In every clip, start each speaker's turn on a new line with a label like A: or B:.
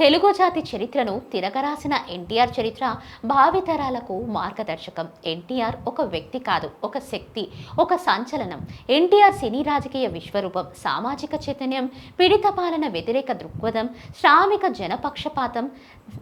A: తెలుగు జాతి చరిత్రను తిరగరాసిన ఎన్టీఆర్ చరిత్ర భావితరాలకు మార్గదర్శకం. ఎన్టీఆర్ ఒక వ్యక్తి కాదు ఒక శక్తి ఒక సంచలనం. ఎన్టీఆర్ సినీ రాజకీయ విశ్వరూపం సామాజిక చైతన్యం పీడిత పాలన వ్యతిరేక దృక్పథం శ్రామిక జనపక్షపాతం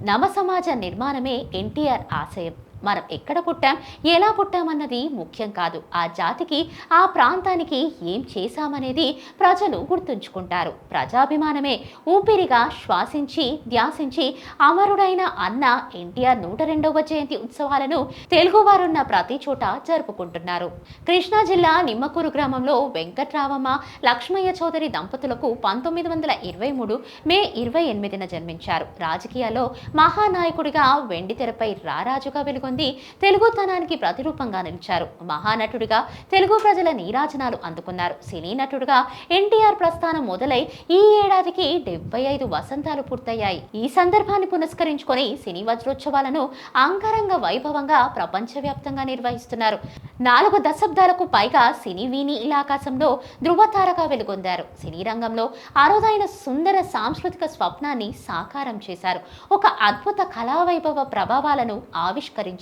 A: నవసమాజ నిర్మాణమే ఎన్టీఆర్ ఆశయం. మనం ఎక్కడ పుట్టాం ఎలా పుట్టామన్నది ముఖ్యం కాదు. ఆ జాతికి ఆ ప్రాంతానికి ఏం చేశామనేది ప్రజలు గుర్తుంచుకుంటారు. ప్రజాభిమానమే ఊపిరిగా శ్వాసించి ధ్యాసించి అమరుడైన అన్న ఎన్టీఆర్ నూట రెండవ జయంతి ఉత్సవాలను తెలుగువారున్న ప్రతి చోట జరుపుకుంటున్నారు. కృష్ణా జిల్లా నిమ్మకూరు గ్రామంలో వెంకట్రావమ్మ లక్ష్మయ్య చౌదరి దంపతులకు పంతొమ్మిది వందల ఇరవై మూడు మే ఇరవై ఎనిమిదిన జన్మించారు. రాజకీయాల్లో మహానాయకుడిగా వెండితెరపై రారాజుగా వెలుగొంది తెలుగుతనానికి ప్రతిరూపంగా నిలిచారు. మహానటుడిగా తెలుగు ప్రజల నీరాజనాలు అందుకున్నారు. సినీ నటుడిగా ఎన్టీఆర్ ప్రస్థానం మొదలై ఈ ఏడాదికి డెబ్బై ఐదు వసంతాలు పూర్తయ్యాయి. ఈ సందర్భాన్ని పునస్కరించుకొని సినీ వజ్రోత్సవాలను అంగరంగ వైభవంగా ప్రపంచవ్యాప్తంగా నిర్వహిస్తున్నారు. నాలుగు దశాబ్దాలకు పైగా సినీ వీని ఇలాకాశంలో ధృవతారగా వెలుగొందారు. సినీ రంగంలో అరుదైన సుందర సాంస్కృతిక స్వప్నాన్ని సాకారం చేశారు. ఒక అద్భుత కళావైభవ ప్రభావాలను ఆవిష్కరించారు.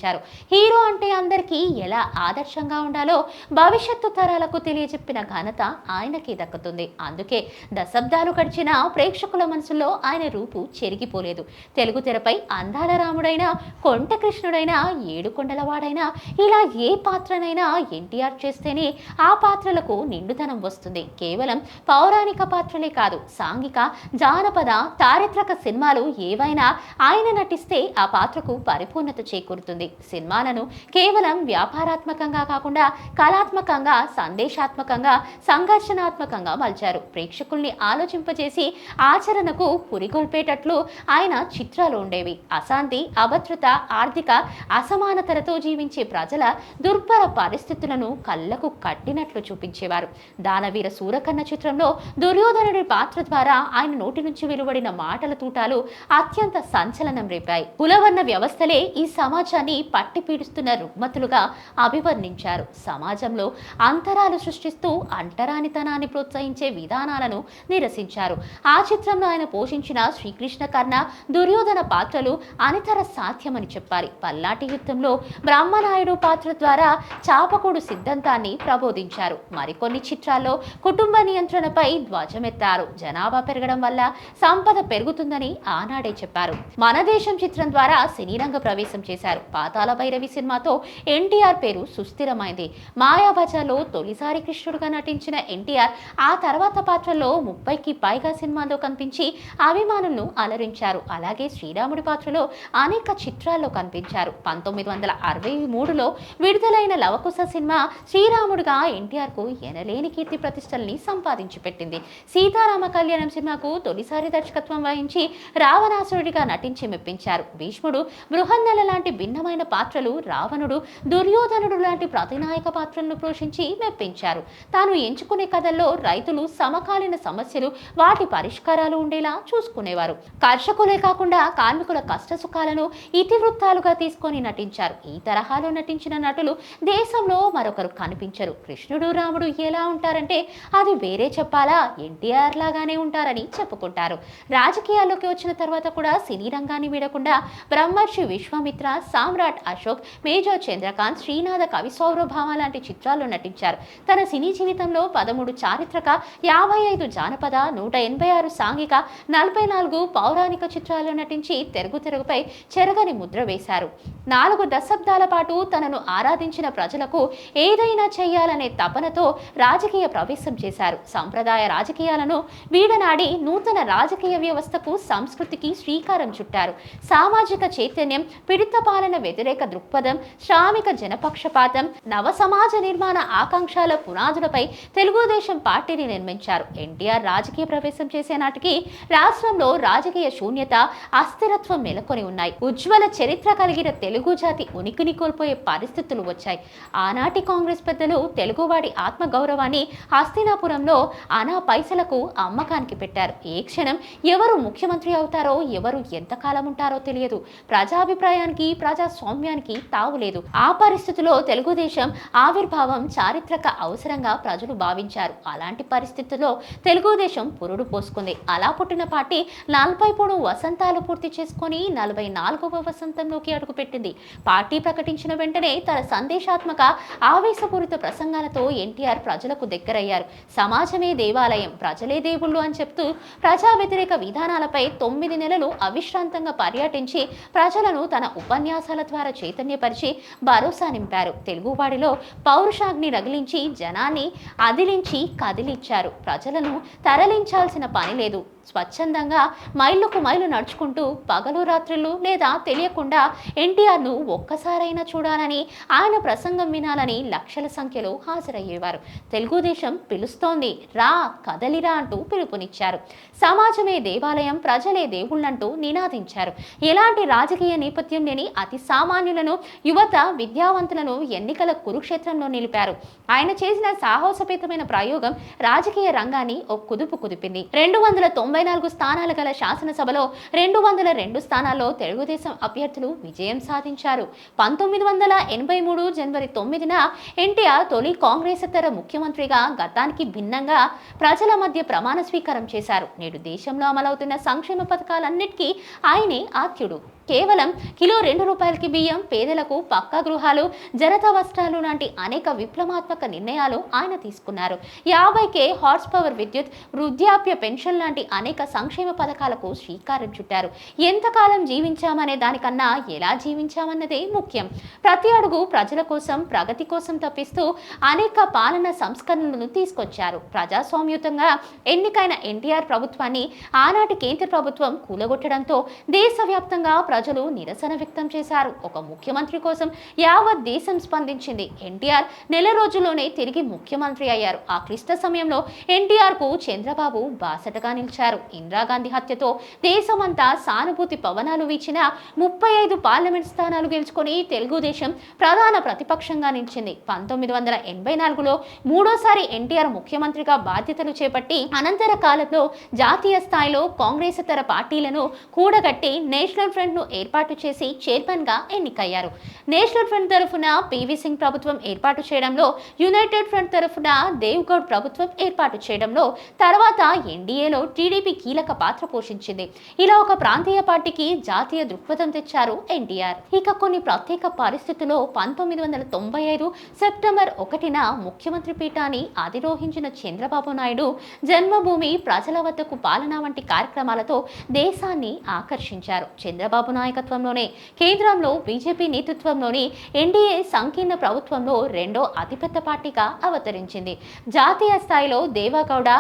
A: హీరో అంటే అందరికీ ఎలా ఆదర్శంగా ఉండాలో భవిష్యత్తు తరాలకు తెలియజెప్పిన ఘనత ఆయనకి దక్కుతుంది. అందుకే దశాబ్దాలు గడిచిన ప్రేక్షకుల మనసులో ఆయన రూపు చెరిగిపోలేదు. తెలుగు తెరపై అందాల రాముడైనా కొంట కృష్ణుడైనా ఏడుకొండలవాడైనా ఇలా ఏ పాత్రనైనా ఎన్టీఆర్ చేస్తేనే ఆ పాత్రలకు నిండుదనం వస్తుంది. కేవలం పౌరాణిక పాత్రలే కాదు సాంఘిక జానపద చారిత్రక సినిమాలు ఏవైనా ఆయన నటిస్తే ఆ పాత్రకు పరిపూర్ణత చేకూరుతుంది. సినిమాలను కేవలం వ్యాపారాత్మకంగా కాకుండా కళాత్మకంగా సందేశాత్మకంగా సంఘర్షణాత్మకంగా మలిచారు. ప్రేక్షకుల్ని ఆలోచింపజేసి ఆచరణకు పురిగొల్పేటట్లు ఆయన చిత్రాలు ఉండేవి. అశాంతి అభద్రత ఆర్థిక అసమానతలతో జీవించే ప్రజల దుర్భర పరిస్థితులను కళ్ళకు కట్టినట్లు చూపించేవారు. దానవీర సూరకన్న చిత్రంలో దుర్యోధనుడి పాత్ర ద్వారా ఆయన నోటి నుంచి వెలువడిన మాటల తూటాలు అత్యంత సంచలనం రేపాయి. కులవర్ణ వ్యవస్థలే ఈ సమాజాన్ని పట్టి పీడిస్తున్న రుగ్మతులుగా అభివర్ణించారు. సమాజంలో అంతరాలు సృష్టిస్తూ అంటరానితనాన్ని ప్రోత్సహించే విధానాలను నిరసించారు. ఆ చిత్రంలో ఆయన పోషించిన శ్రీకృష్ణ కర్ణ దుర్యోధన పాత్రలు అనితర సాధ్యమని చెప్పాలి. పల్లాటి యుద్ధంలో బ్రహ్మనాయుడు పాత్ర ద్వారా చాపకుడు సిద్ధాంతాన్ని ప్రబోధించారు. మరికొన్ని చిత్రాల్లో కుటుంబ నియంత్రణపై ధ్వజమెత్తారు. జనాభా పెరగడం వల్ల సంపద పెరుగుతుందని ఆనాడే చెప్పారు. మన దేశం చిత్రం ద్వారా సినీ రంగ ప్రవేశం చేశారు. పాతాల భైరవి సినిమాతో ఎన్టీఆర్ పేరు సుస్థిరమైంది. మాయాబజార్లో తొలిసారి కృష్ణుడుగా నటించిన ఎన్టీఆర్ ఆ తర్వాత పాత్రలో ముప్పైకి పైగా సినిమాల్లో కనిపించి అభిమానులను అలరించారు. అలాగే శ్రీరాముడి పాత్రలో అనేక చిత్రాల్లో కనిపించారు. పంతొమ్మిది వందల అరవై మూడులో విడుదలైన లవకుశ సినిమా శ్రీరాముడుగా ఎన్టీఆర్కు ఎనలేని కీర్తి ప్రతిష్టల్ని సంపాదించి పెట్టింది. సీతారామ కళ్యాణం సినిమాకు తొలిసారి దర్శకత్వం వహించి రావణాసురుడిగా నటించి మెప్పించారు. భీష్ముడు బృహన్నల లాంటి భిన్నమైన పాత్రలు రావణుడు దుర్యోధనుడు లాంటి ప్రతినాయక పాత్రలను పోషించి మెప్పించారు. తాను ఎంచుకునే కథల్లో రైతులు సమకాలీన సమస్యలు వాటి పరిష్కారాలు ఉండేలా చూసుకునేవారు. కర్షకులే కాకుండా కార్మికుల కష్ట సుఖాలను ఇతివృత్తాలుగా తీసుకొని నటించారు. ఈ తరహాలో నటించిన నటులు దేశంలో మరొకరు కనిపించరు. కృష్ణుడు రాముడు ఎలా ఉంటారంటే అది వేరే చెప్పాలా? ఎన్టీఆర్ లాగానే ఉంటారని చెప్పుకుంటారు. రాజకీయాల్లోకి వచ్చిన తర్వాత కూడా సినీ రంగాన్ని వీడకుండా బ్రహ్మర్షి విశ్వామిత్ర సామ్రాట్ అశోక్ మేజర్ చంద్రకాంత్ శ్రీనాథ కవి సౌరభామ లాంటి చిత్రాల్లో నటించారు. తన సినీ జీవితంలో పదమూడు చారిత్రక యాభై ఐదు జానపద నూట ఎనభై ఆరు సాంఘిక నలభై నాలుగు పౌరాణిక చిత్రాల్లో నటించి తెరుగు తెరుగుపై చెరగని ముద్ర వేశారు. నాలుగు దశాబ్దాల పాటు తనను ఆరాధించిన ప్రజలకు ఏదైనా చేయాలనే తపనతో రాజకీయ ప్రవేశం చేశారు. సంప్రదాయ రాజకీయాలను వీడనాడి నూతన రాజకీయ వ్యవస్థకు సంస్కృతికి శ్రీకారం చుట్టారు. సామాజిక చైతన్యం పిడిత పాలన వ్యతిరేక దృక్పథం శ్రామిక జనపక్షపాతం నవ సమాజ నిర్మాణ ఆకాంక్షల పునాదులపై తెలుగుదేశం పార్టీని నిర్మించారు. ఎన్టీఆర్ రాజకీయ ప్రవేశం చేసే నాటికి రాష్ట్రంలో రాజకీయ శూన్యత అస్థిరత్వం నెలకొని ఉన్నాయి. ఉజ్వల చరిత్ర కలిగిన తెలుగు జాతి ఉనికిని కోల్పోయే పరిస్థితులు వచ్చాయి. ఆనాటి కాంగ్రెస్ పెద్దలు తెలుగువాడి ఆత్మ గౌరవాన్ని హస్తినాపురంలో అనా పైసలకు అమ్మకానికి పెట్టారు. ఏ క్షణం ఎవరు ముఖ్యమంత్రి అవుతారో ఎవరు ఎంతకాలం ఉంటారో తెలియదు. ప్రజాభిప్రాయానికి ప్రజా సౌమ్యానికి తావులేదు ఆ పరిస్థితిలో తెలుగుదేశం ఆవిర్భావం చారిత్రక అవసరంగా ప్రజలు భావించారు. అలాంటి పరిస్థితుల్లో తెలుగుదేశం పురుడు పోసుకుంది. అలా పుట్టిన పార్టీ నలభై పొడు వసంతాలు పూర్తి చేసుకొని నలభై నాలుగవ వసంతంలోకి అడుగుపెట్టింది. పార్టీ ప్రకటించిన వెంటనే తన సందేశాత్మక ఆవేశపూరిత ప్రసంగాలతో ఎన్టీఆర్ ప్రజలకు దగ్గరయ్యారు. సమాజమే దేవాలయం ప్రజలే దేవుళ్ళు అని చెప్తూ ప్రజా వ్యతిరేక విధానాలపై తొమ్మిది నెలలు అవిశ్రాంతంగా పర్యటించి ప్రజలను తన ఉపన్యాసాల ద్వారా చైతన్యపరిచి భరోసా నింపారు. తెలుగువాడిలో పౌరుషాగ్ని రగిలించి జనాన్ని అదిలించి కదిలిచ్చారు ప్రజలను తరలించాల్సిన పని లేదు. స్వచ్ఛందంగా మైళ్ళకు మైలు నడుచుకుంటూ పగలు రాత్రులు లేదా తెలియకుండా ఎన్టీఆర్ను ఒక్కసారైనా చూడాలని ఆయన ప్రసంగం వినాలని లక్షల సంఖ్యలో హాజరయ్యేవారు. తెలుగుదేశం పిలుస్తోంది రా కదలిరా అంటూ పిలుపునిచ్చారు. సమాజమే దేవాలయం ప్రజలే దేవుళ్ళంటూ నినాదించారు. ఎలాంటి రాజకీయ నేపథ్యం లేని అతి సామాన్యులను యువత విద్యావంతులను ఎన్నికల కురుక్షేత్రంలో నిలిపారు. ఆయన చేసిన సాహసోపేతమైన ప్రయోగం రాజకీయ రంగాన్ని ఒక కుదుపు కుదిపింది. రెండు వందల తొంభై తొంభై నాలుగు స్థానాల గల శాసనసభలో రెండు వందల రెండు స్థానాల్లో తెలుగుదేశం అభ్యర్థులు విజయం సాధించారు. పంతొమ్మిది వందల ఎనభై మూడు జనవరి తొమ్మిదిన ఎన్టీఆర్ తొలి కాంగ్రెసేతర ముఖ్యమంత్రిగా గతానికి భిన్నంగా ప్రజల మధ్య ప్రమాణ స్వీకారం చేశారు. నేడు దేశంలో అమలవుతున్న సంక్షేమ పథకాలన్నిటికీ ఆయనే ఆఖ్యుడు కేవలం కిలో రెండు రూపాయలకి బియ్యం పేదలకు పక్కా గృహాలు జనతా వస్త్రాలు లాంటి అనేక విప్లవాత్మక నిర్ణయాలు ఆయన తీసుకున్నారు. యాభైకే హార్స్ పవర్ విద్యుత్ వృద్ధాప్య పెన్షన్ లాంటి అనేక సంక్షేమ పథకాలకు శ్రీకారం చుట్టారు. ఎంతకాలం జీవించామనే దానికన్నా ఎలా జీవించామన్నదే ముఖ్యం. ప్రతి అడుగు ప్రజల కోసం ప్రగతి కోసం తప్పిస్తూ అనేక పాలన సంస్కరణలను తీసుకొచ్చారు. ప్రజాస్వామ్యుతంగా ఎన్నికైన ఎన్టీఆర్ ప్రభుత్వాన్ని ఆనాటి కేంద్ర ప్రభుత్వం కూలగొట్టడంతో దేశవ్యాప్తంగా ప్రజలు నిరసన వ్యక్తం చేశారు. ఒక ముఖ్యమంత్రి కోసం యావత్ దేశం స్పందించింది. ఎన్టీఆర్ నెల రోజుల్లోనే తిరిగి ముఖ్యమంత్రి అయ్యారు. ఆ క్లిష్ట సమయంలో ఎన్టీఆర్కు చంద్రబాబు బాసటగా నిలిచారు. ఇందిరాగాంధీ హత్యతో దేశమంతా సానుభూతి పవనాలు వీచిన ముప్పై ఐదు పార్లమెంట్ స్థానాలు గెలుచుకొని తెలుగుదేశం ప్రధాన ప్రతిపక్షంగా నిలిచింది. పంతొమ్మిది వందల ఎనభై నాలుగులో మూడోసారి ఎన్టీఆర్ ముఖ్యమంత్రిగా బాధ్యతలు చేపట్టి అనంతర కాలంలో జాతీయ స్థాయిలో కాంగ్రెసేతర పార్టీలను కూడగట్టి నేషనల్ ఫ్రంట్ను ఏర్పాటు చేసి చైర్మన్గా ఎన్నికయ్యారు. నేషనల్ ఫ్రంట్ తరఫున పివి సింగ్ ప్రభుత్వం ఏర్పాటు చేయడంలో యునైటెడ్ ఫ్రంట్ తరఫున దేవ్గౌడ్ ప్రభుత్వం ఏర్పాటు చేయడంలో తర్వాత ఎన్డీఏలో టీడీపీ కీలక పాత్ర పోషించింది. ఇలా ఒక ప్రాంతీయ పార్టీకి జాతీయ దృక్పథం తెచ్చారు ఎన్టీఆర్. ఇక కొన్ని ప్రత్యేక పరిస్థితుల్లో పంతొమ్మిది వందల తొంభై ఐదు సెప్టెంబర్ ఒకటిన ముఖ్యమంత్రి పీఠాన్ని అధిరోహించిన చంద్రబాబు నాయుడు జన్మభూమి ప్రజల వద్దకు పాలన వంటి కార్యక్రమాలతో దేశాన్ని ఆకర్షించారు. చంద్రబాబు నాయకత్వంలోనే కేంద్రంలో బీజేపీ నేతృత్వంలోని ఎన్డీఏ సంకీర్ణ ప్రభుత్వంలో రెండో అతిపెద్ద పార్టీగా అవతరించింది. జాతీయ స్థాయిలో దేవగౌడ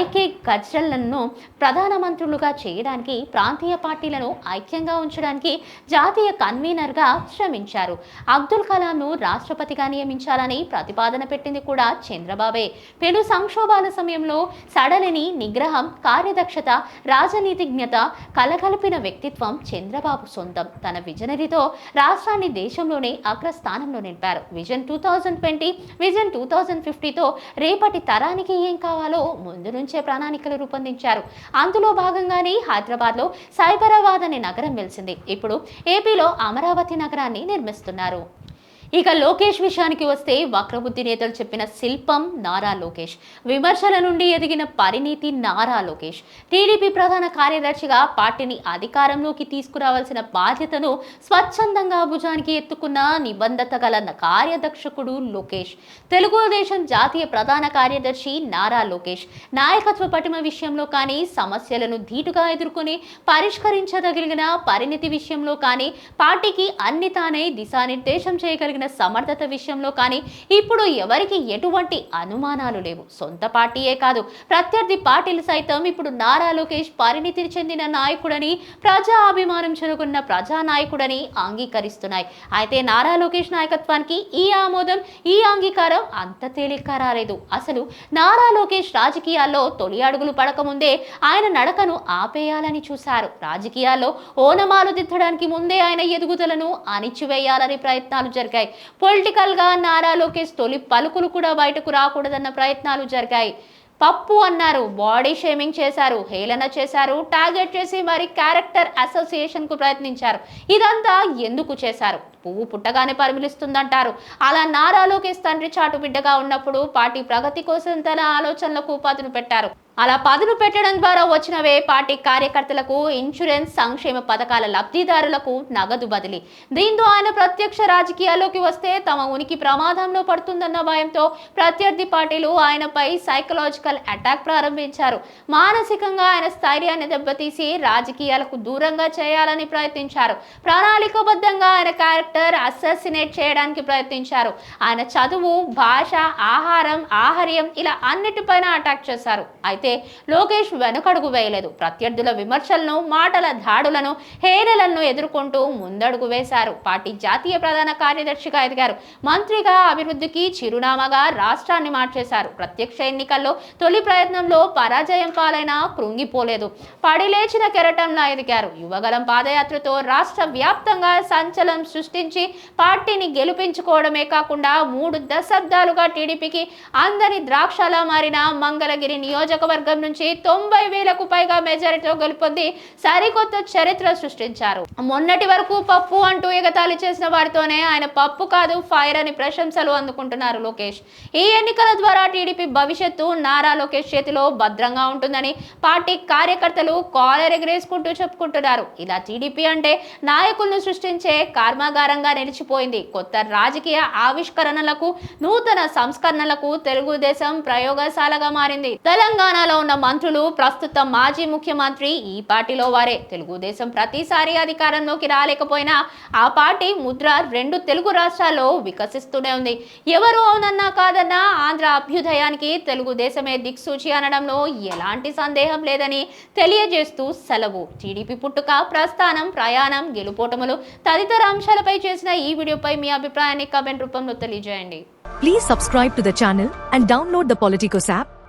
A: ఐకే గజ్జలను ప్రధానమంత్రులుగా చేయడానికి ప్రాంతీయ పార్టీలను ఐక్యంగా ఉంచడానికి జాతీయ కన్వీనర్గా శ్రమించారు. అబ్దుల్ కలాంను రాష్ట్రపతిగా నియమించాలని ప్రతిపాదన పెట్టింది కూడా చంద్రబాబే. పెను సంక్షోభాల సమయంలో సడలిని నిగ్రహం కార్యదక్షత రాజనీతిజ్ఞత కలగలిపిన వ్యక్తిత్వం చంద్రబాబు సొంతం. తన విజనరీతో రాష్ట్రాన్ని దేశంలోనే అగ్రస్థానంలో నిలిపారు. Vision two thousand twenty vision two thousand ఫిఫ్టీతో రేపటి తరానికి ఏం కావాలో ముందు నుంచే ప్రణాళికలు రూపొందించారు. అందులో భాగంగానే హైదరాబాద్లో సైబరాబాద్ అనే నగరం వెలిసింది. ఇప్పుడు ఏపీలో అమరావతి నగరాన్ని నిర్మిస్తున్నారు. ఇక లోకేష్ విషయానికి వస్తే వక్రబుద్ధి నేతలు చెప్పిన శిల్పం నారా లోకేష్. విమర్శల నుండి ఎదిగిన పరిణీతి నారా లోకేష్. టీడీపీ ప్రధాన కార్యదర్శిగా పార్టీని అధికారంలోకి తీసుకురావాల్సిన బాధ్యతను స్వచ్ఛందంగా భుజానికి ఎత్తుకున్న నిబంధత గల కార్యదర్శకుడు లోకేష్. తెలుగుదేశం జాతీయ ప్రధాన కార్యదర్శి నారా లోకేష్. నాయకత్వ పటిమ విషయంలో కానీ సమస్యలను ధీటుగా ఎదుర్కొని పరిష్కరించదగిన పరిణితి విషయంలో కానీ పార్టీకి అన్ని తానే దిశానిర్దేశం చేయగలిగిన సమర్థత విషయంలో కానీ ఇప్పుడు ఎవరికి ఎటువంటి అనుమానాలు లేవు. సొంత పార్టీయే కాదు ప్రత్యర్థి పార్టీలు సైతం ఇప్పుడు నారా లోకేష్ పరిణితి చెందిన నాయకుడని ప్రజా అభిమానం చెరుగున్న ప్రజానాయకుడని అంగీకరిస్తున్నాయి. అయితే నారా లోకేష్ నాయకత్వానికి ఈ ఆమోదం ఈ అంగీకారం అంత తేలిక రాలేదు. అసలు నారా లోకేష్ రాజకీయాల్లో తొలి అడుగులు పడకముందే ఆయన నడకను ఆపేయాలని చూశారు. రాజకీయాల్లో ఓనమాలు దిద్దడానికి ముందే ఆయన ఎదుగుదలను అణిచివేయాలని ప్రయత్నాలు జరిగాయి. జరిగాయి పొలిటికల్గా నారా లోకేష్ తొలి పలుకులు కూడా బయటకు రాకూడదన్న ప్రయత్నాలు జరిగాయి. పప్పు అన్నారు బాడీ షేమింగ్ చేశారు హేళన చేశారు టార్గెట్ చేసి మరి క్యారెక్టర్ అసోసియేషన్కు ప్రయత్నించారు. ఇదంతా ఎందుకు చేశారు? పువ్వు పుట్టగానే పరిమిలిస్తుందంటారు. అలా నారా లోకేష్ తండ్రి చాటు బిడ్డగా ఉన్నప్పుడు పార్టీ ప్రగతి కోసం తన ఆలోచనలకు ఉపాధిని పెట్టారు. అలా పదును పెట్టడం ద్వారా వచ్చినవే పార్టీ కార్యకర్తలకు ఇన్సూరెన్స్ సంక్షేమ పథకాల లబ్ధిదారులకు నగదు బదిలీ. దీంతో ఆయన ప్రత్యక్ష రాజకీయాల్లోకి వస్తే తమ ఉనికి ప్రమాదంలో పడుతుందన్న భయంతో ప్రత్యర్థి పార్టీలు ఆయనపై సైకలాజికల్ అటాక్ ప్రారంభించారు. మానసికంగా ఆయన స్థైర్యాన్ని దెబ్బతీసి రాజకీయాలకు దూరంగా చేయాలని ప్రయత్నించారు. ప్రణాళికబద్ధంగా ఆయన క్యారెక్టర్ అససినేట్ చేయడానికి ప్రయత్నించారు. ఆయన చదువు భాష ఆహారం ఆహార్యం ఇలా అన్నిటిపైన అటాక్ చేశారు. అయితే లోకేష్ వెనుకడుగు వేయలేదు. ప్రత్యర్థుల విమర్శలను మాటల దాడులను హేళలను ఎదుర్కొంటూ ముందడుగు వేశారు. పార్టీ జాతీయ ప్రధాన కార్యదర్శిగా ఎదిగారు. మంత్రిగా అభివృద్ధికి చిరునామాగా రాష్ట్రాన్ని మార్చేశారు. ప్రత్యక్ష ఎన్నికల్లో తొలి ప్రయత్నంలో పరాజయం పాలైనా కృంగిపోలేదు. పడిలేచిన కెరటంలా ఎదిగారు. యువగలం పాదయాత్రతో రాష్ట్ర వ్యాప్తంగా సంచలనం సృష్టించి పార్టీని గెలిపించుకోవడమే కాకుండా మూడు దశాబ్దాలుగా టీడీపీకి అందరి ద్రాక్షలా మారిన మంగళగిరి నియోజకవర్గం నుంచి తొంభై వేలకు పైగా మెజారిటీతో గెలుపొంది సరికొత్త చరిత్ర సృష్టించారు. మొన్నటి వరకు పప్పు అంటూ ఎగతాళి చేసిన వారితోనే ఆయన పప్పు కాదు ఫైర్ అని ప్రశంసలు అందుకుంటున్నారు లోకేష్. ఈ ఎన్నికల ద్వారా టీడీపీ భవిష్యత్తు నారా లోకేష్ చేతిలో భద్రంగా ఉంటుందని పార్టీ కార్యకర్తలు కాలర్ ఎగరేసుకుంటూ చెప్పుకుంటున్నారు. ఇలా టీడీపీ అంటే నాయకులను సృష్టించే కర్మాగారంగా నిలిచిపోయింది. కొత్త రాజకీయ ఆవిష్కరణలకు నూతన సంస్కరణలకు తెలుగుదేశం ప్రయోగశాలగా మారింది. తెలంగాణ తెలంగాణలో ఉన్న మంత్రులు ప్రస్తుత మాజీ ముఖ్యమంత్రి ఈ పార్టీలో వారే. తెలుగుదేశం ప్రతిసారి అధికారంలోకి రాలేకపోయినా ఆ పార్టీ ముద్ర రెండు తెలుగు రాష్ట్రాల్లో వికసిస్తూనే ఉంది. ఎవరు అవునన్నా కాదన్నా ఆంధ్ర అభ్యుదయానికి తెలుగుదేశమే దిక్సూచి అనడంలో ఎలాంటి సందేహం లేదని తెలియజేస్తూ సెలవు. టీడీపీ పుట్టుక ప్రస్థానం ప్రయాణం గెలుపోటములు తదితర అంశాలపై చేసిన ఈ వీడియోపై మీ అభిప్రాయాన్ని కమెంట్ రూపంలో తెలియజేయండి.
B: Please subscribe to the channel and download the Politicos app